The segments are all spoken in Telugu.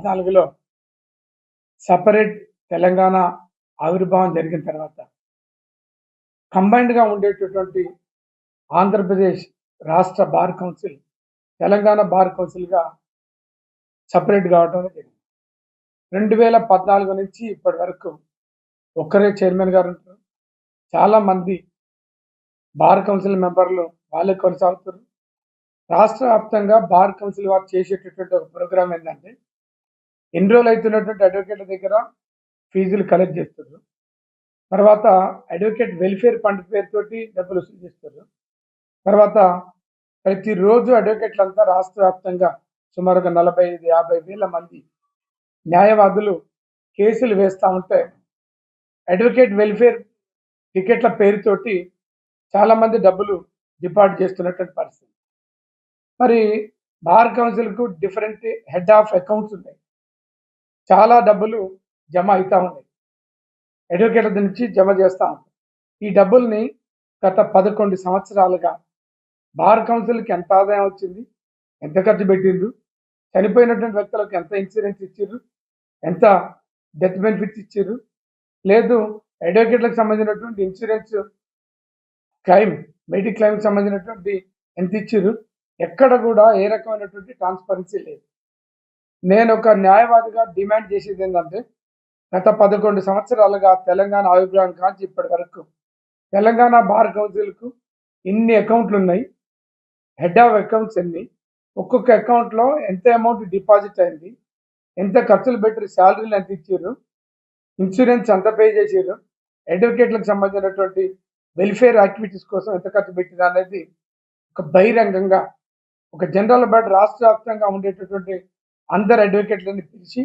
పద్నాలుగులో సపరేట్ తెలంగాణ ఆవిర్భావం జరిగిన తర్వాత కంబైన్డ్గా ఉండేటటువంటి ఆంధ్రప్రదేశ్ రాష్ట్ర బార్ కౌన్సిల్ తెలంగాణ బార్ కౌన్సిల్గా సపరేట్ కావడం జరిగింది. రెండు వేల పద్నాలుగు నుంచి ఇప్పటి వరకు ఒక్కరే చైర్మన్ గారు ఉంటారు. చాలా మంది బార్ కౌన్సిల్ మెంబర్లు వాళ్ళే కొనసాగుతారు. రాష్ట్ర వ్యాప్తంగా బార్ కౌన్సిల్ వారు చేసేటటువంటి ఒక ప్రోగ్రామ్ ఏంటంటే ఎన్రోల్ అవుతున్నటువంటి అడ్వకేట్ల దగ్గర ఫీజులు కలెక్ట్ చేస్తారు. తర్వాత అడ్వకేట్ వెల్ఫేర్ ఫండ్ పేరుతోటి డబ్బులు వసూలు చేస్తారు. తర్వాత ప్రతిరోజు అడ్వకేట్లంతా రాష్ట్ర వ్యాప్తంగా సుమారు ఒక నలభై ఐదు యాభై వేల మంది న్యాయవాదులు కేసులు వేస్తూ ఉంటే అడ్వకేట్ వెల్ఫేర్ టికెట్ల పేరుతోటి చాలామంది డబ్బులు డిపాజిట్ చేస్తున్నటువంటి పరిస్థితి. మరి బార్ కౌన్సిల్కు డిఫరెంట్ హెడ్ ఆఫ్ అకౌంట్స్ ఉన్నాయి. చాలా డబ్బులు జమ అవుతూ ఉన్నాయి. అడ్వకేట్ల నుంచి జమ చేస్తూ ఉంది. ఈ డబ్బుల్ని గత పదకొండు సంవత్సరాలుగా బార్ కౌన్సిల్కి ఎంత ఆదాయం వచ్చింది? ఎంత ఖర్చు పెట్టిండ్రు? చనిపోయినటువంటి వ్యక్తులకు ఎంత ఇన్సూరెన్స్ ఇచ్చిర్రు? ఎంత డెత్ బెనిఫిట్స్ ఇచ్చిర్రు? లేదు అడ్వకేట్లకు సంబంధించినటువంటి ఇన్సూరెన్స్ క్లైమ్ మెడిక్లైమ్కి సంబంధించినటువంటి ఎంత ఇచ్చిర్రు? ఎక్కడ కూడా ఏ రకమైనటువంటి ట్రాన్స్పరెన్సీ లేదు. నేను ఒక న్యాయవాదిగా డిమాండ్ చేసేది ఏంటంటే గత పదకొండు సంవత్సరాలుగా తెలంగాణ ఆవిర్భావం కాంచి ఇప్పటి వరకు తెలంగాణ బార్ కౌన్సిల్కు ఇన్ని అకౌంట్లు ఉన్నాయి. హెడ్ ఆఫ్ అకౌంట్స్ ఎన్ని? ఒక్కొక్క అకౌంట్లో ఎంత అమౌంట్ డిపాజిట్ అయింది? ఎంత ఖర్చులు పెట్టారు? శాలరీలు ఎంత ఇచ్చారు? ఇన్సూరెన్స్ ఎంత పే చేసారు అడ్వకేట్లకు సంబంధించినటువంటి వెల్ఫేర్ యాక్టివిటీస్ కోసం ఎంత ఖర్చు పెట్టింది అనేది ఒక బహిరంగంగా ఒక జనరల్ బట్ రాష్ట్ర వ్యాప్తంగా ఉండేటటువంటి అందరు అడ్వకేట్లని పిలిచి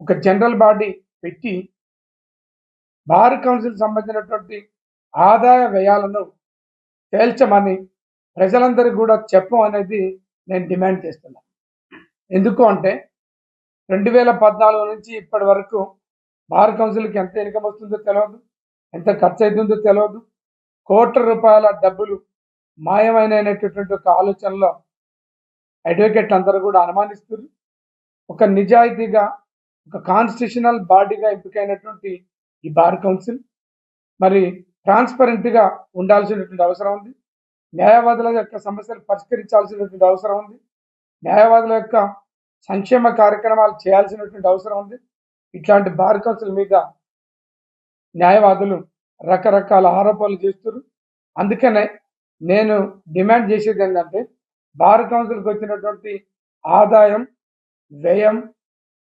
ఒక జనరల్ బాడీ పెట్టి బార్ కౌన్సిల్ సంబంధించినటువంటి ఆదాయ వ్యయాలను తేల్చమని ప్రజలందరికీ కూడా చెప్పం అనేది నేను డిమాండ్ చేస్తున్నాను ఎందుకు అంటే రెండు వేల పద్నాలుగు నుంచి ఇప్పటి వరకు బార్ కౌన్సిల్కి ఎంత ఇన్కమ్ వస్తుందో తెలియదు ఎంత ఖర్చు అవుతుందో తెలియదు కోట్ల రూపాయల డబ్బులు మాయమైనటువంటి ఒక ఆలోచనలో అడ్వకేట్లు అందరూ కూడా అనుమానిస్తున్నారు ఒక నిజాయితీగా ఒక కాన్స్టిట్యూషనల్ బాడీగా ఎంపికైనటువంటి ఈ బార్ కౌన్సిల్ మరి ట్రాన్స్పరెంట్గా ఉండాల్సినటువంటి అవసరం ఉంది. న్యాయవాదుల యొక్క సమస్యలు పరిష్కరించాల్సినటువంటి అవసరం ఉంది. న్యాయవాదుల యొక్క సంక్షేమ కార్యక్రమాలు చేయాల్సినటువంటి అవసరం ఉంది. ఇట్లాంటి బార్ కౌన్సిల్ మీద న్యాయవాదులు రకరకాల ఆరోపణలు చేస్తారు అందుకనే నేను డిమాండ్ చేసేది ఏంటంటే బార్ కౌన్సిల్కి వచ్చినటువంటి ఆదాయం వ్యయం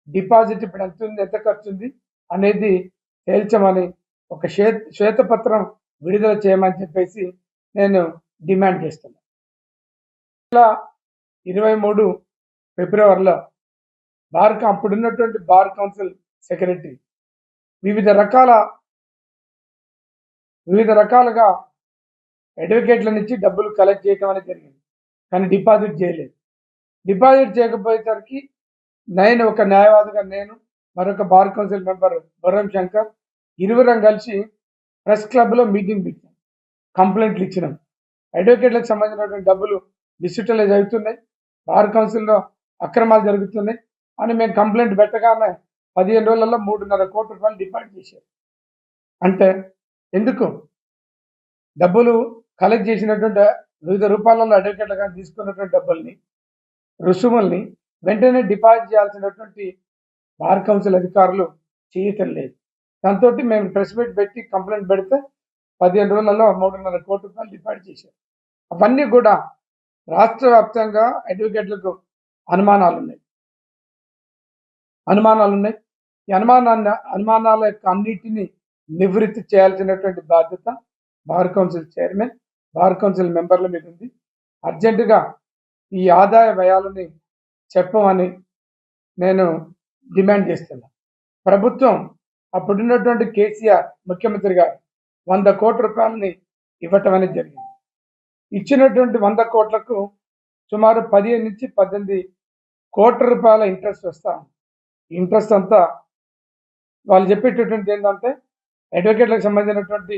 డిపాజిట్ ఇప్పుడు ఎంత ఉంది ఎంత ఖర్చు ఉంది అనేది తేల్చమని ఒక శ్వే శ్వేతపత్రం విడుదల చేయమని చెప్పేసి నేను డిమాండ్ చేస్తున్నాను ఇలా ఇరవై మూడు ఫిబ్రవరిలో బార్ అప్పుడున్నటువంటి బార్ కౌన్సిల్ సెక్రటరీ వివిధ రకాల వివిధ రకాలుగా అడ్వకేట్ల నుంచి డబ్బులు కలెక్ట్ చేయటం అనేది జరిగింది. కానీ డిపాజిట్ చేయలేదు. డిపాజిట్ చేయకపోయేసరికి నేను ఒక న్యాయవాదిగా నేను మరొక bar council member Borram Shankar ఇరువురం కలిసి ప్రెస్ క్లబ్లో మీటింగ్ పెట్టాం. కంప్లైంట్లు ఇచ్చినాం. అడ్వకేట్లకు సంబంధించినటువంటి డబ్బులు డిజిటలైజ్ అవుతున్నాయి. బార్ కౌన్సిల్లో అక్రమాలు జరుగుతున్నాయి అని మేము కంప్లైంట్ పెట్టగానే పదిహేను రోజులలో మూడున్నర కోట్ల రూపాయలు డిపాజిట్ చేశారు. అంటే ఎందుకు? డబ్బులు కలెక్ట్ చేసినటువంటి వివిధ రూపాలలో అడ్వకేట్ల కానీ తీసుకున్నటువంటి డబ్బుల్ని రుసుముల్ని వెంటనే డిపాజిట్ చేయాల్సినటువంటి బార్ కౌన్సిల్ అధికారులు చేయటం లేదు. దాంతో మేము ప్రెస్ మీట్ పెట్టి కంప్లైంట్ పెడితే పదిహేను రోజులలో మూడున్నర కోట్ల రూపాయలు డిపాజిట్ చేశారు. అవన్నీ కూడా రాష్ట్ర వ్యాప్తంగా అడ్వకేట్లకు అనుమానాలు ఉన్నాయి. అనుమానాలు ఉన్నాయి. ఈ అనుమానాన్ని అనుమానాల యొక్క అన్నిటిని నివృత్తి చేయాల్సినటువంటి బాధ్యత bar council chairman bar council మెంబర్ల మీద ఉంది. అర్జెంటుగా ఈ ఆదాయ వ్యయాలని చెప్పమని నేను డిమాండ్ చేస్తున్నా. ప్రభుత్వం అప్పుడున్నటువంటి కేసీఆర్ ముఖ్యమంత్రి గారు వంద కోట్ల రూపాయలని ఇవ్వటం అనేది జరిగింది. ఇచ్చినటువంటి వంద కోట్లకు సుమారు పదిహేను నుంచి పద్దెనిమిది కోట్ల రూపాయల ఇంట్రెస్ట్ వస్తా ఇంట్రెస్ట్ అంతా వాళ్ళు చెప్పేటటువంటి ఏంటంటే అడ్వకేట్లకు సంబంధించినటువంటి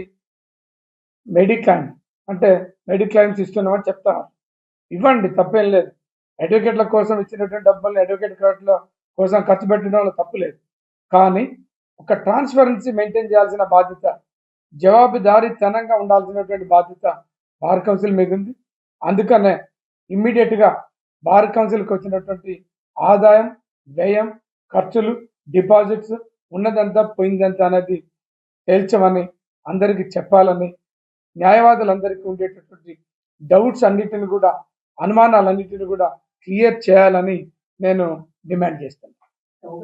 మెడిక్లైమ్ అంటే మెడిక్లైమ్స్ ఇస్తున్నామని చెప్తాను ఇవ్వండి తప్పేం లేదు. అడ్వకేట్ల కోసం ఇచ్చినటువంటి డబ్బుల్ని అడ్వకేట్ కార్డులో కోసం ఖర్చు పెట్టడంలో తప్పులేదు కానీ ఒక ట్రాన్స్పరెన్సీ మెయింటైన్ చేయాల్సిన బాధ్యత జవాబుదారీతనంగా ఉండాల్సినటువంటి బాధ్యత బార్ కౌన్సిల్ మీద ఉంది. అందుకనే ఇమ్మీడియట్గా బార్ కౌన్సిల్కి వచ్చినటువంటి ఆదాయం వ్యయం ఖర్చులు డిపాజిట్స్ ఉన్నదంతా పోయిందంతా అనేది తేల్చమని అందరికీ చెప్పాలని న్యాయవాదులందరికీ ఉండేటటువంటి డౌట్స్ అన్నిటిని కూడా అనుమానాలన్నిటిని కూడా క్లియర్ చేయాలని నేను డిమాండ్ చేస్తాను.